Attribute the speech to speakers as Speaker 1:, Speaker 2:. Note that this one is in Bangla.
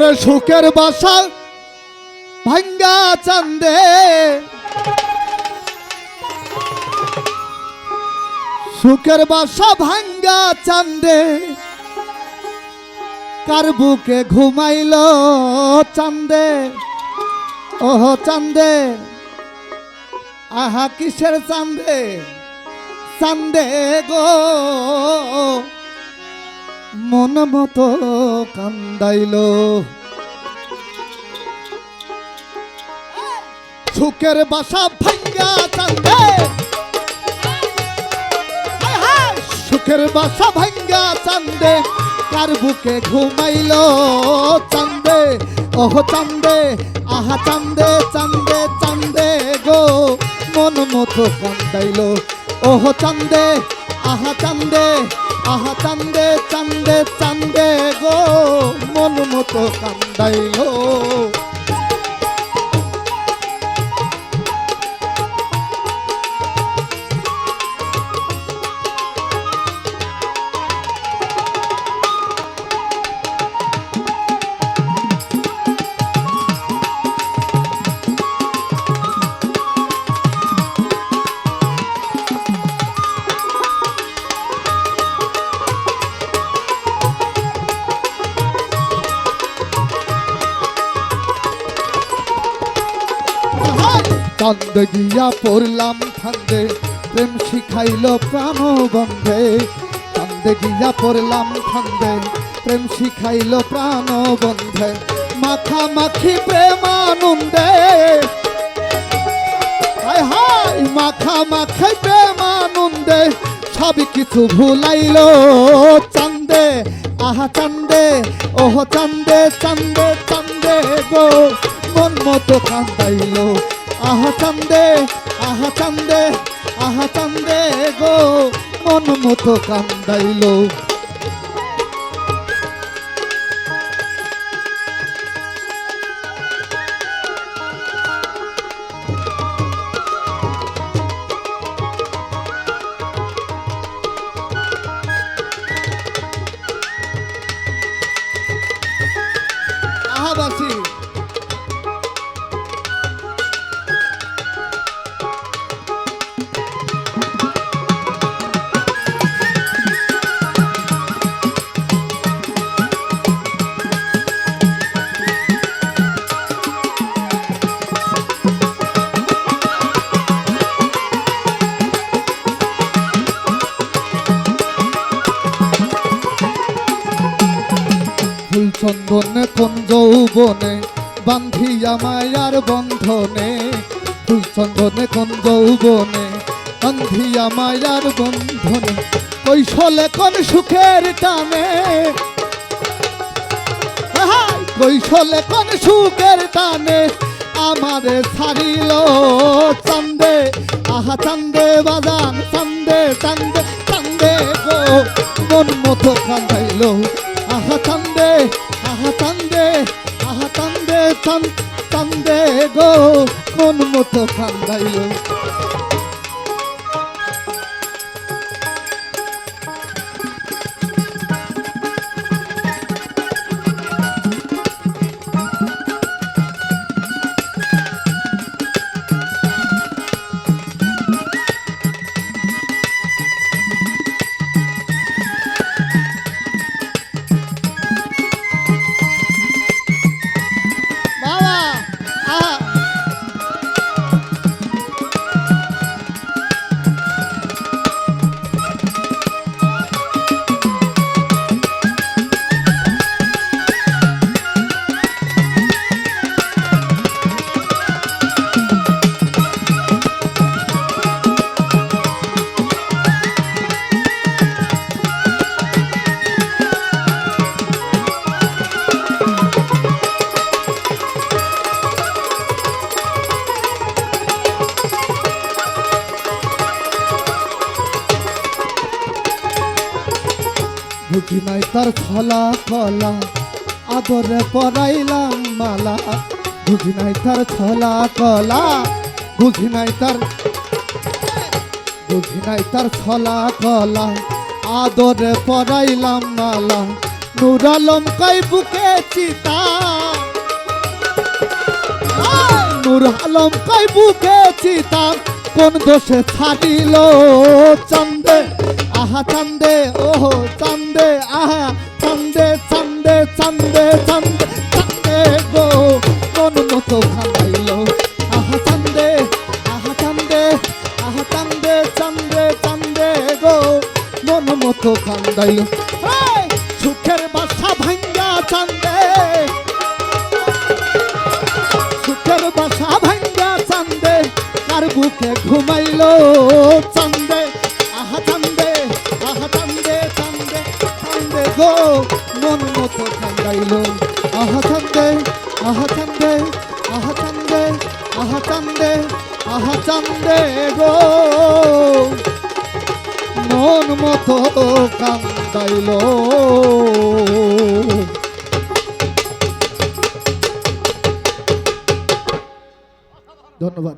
Speaker 1: ওরে সুখের বাসা ভাঙ্গা চান্দে। সুখের বাসা ভাঙ্গা চান্দে। কার বুকে ঘুমাইল চান্দে? ওহ, চান্দে। আহা, কিসের চান্দে? চান্দে গো। মন মতো কান্দাইল। সুখের বাসা ভাঙ্গা চান্দে। সুখের বাসা ভাঙ্গা চান্দে। কার বুকে ঘুমাইল চান্দে? ওহ চান্দে, আহা চান্দে চান্দে চান্দে গো। মন মতো কান্দাইল। ওহ চান্দে, আহা চান্দে আহা চান্দে চান্দে চান্দে গো মন মতো কান্দাইল। চান্দ গিয়া পড়লাম ফান্দে, প্রেম শিখাইল প্রাণ বন্ধে চান্দ গিয়া পড়লাম ফান্দে, প্রেম শিখাইল প্রাণ বন্ধে মাখা মাখি প্রেমানন্দে। হায় হায়, মাখা মাখাই প্রেমানন্দে। সব কিছু ভুলাইল, চান্দে। আহা চান্দে, ওহ চান্দে চান্দে চান্দে গো। মন মতো কান্দাইল আহা চান্দে আহা চান্দে আহা চান্দে গো। মন মতো কান্দাইল। চন্দনে কোন যৌবনে? বান্ধিয়া মায়ার বন্ধনে। ফুল চন্দনে কোন যৌবনে? বান্ধিয়া মায়ার বন্ধনে। কৈশলে কোন সুখের টানে? কৈশলে কোন সুখের টানে? আমারে ছাড়িল চান্দে। আহা, চান্দে বাজান, চান্দে চান্দে চান্দে গো। মন মতো কান্দাইল আহা, চান্দে চান্দে আহা চান্দে চান চান্দে গো মন মতো কান্দাইল। নাই তার ছলা কলা আদরে পরাইলাম মালা। বুঝি নাই তার ছলা কলা বুঝি নাই তার বুঝি নাই তার ছলা কলা আদরে পরাইলাম মালা। নূর আলম কই বুকে চিতা? নূর আলম কই বুকে চিতা? কোন দোষে ছাড়িল? চন্দে, আহা চন্দে, ওহো চন্দে, আহা চন্দে চন্দে চন্দে চন্দে চন্দে গো কোন মতো ভাঙাইল। আহা চন্দে আহা চন্দে আহা চন্দে চন্দে চন্দে গো, মন মতো কান্দাইল বুকে ঘুমাইলো। চান্দে, আহা চান্দে আহা চান্দে চান্দে চান্দে গো, মন মতো কান্দাইলো আহা চান্দে আহা চান্দে আহা চান্দে আহা চান্দে আহা চান্দে গো। মন মতো কান্দাইলো ধন্যবাদ।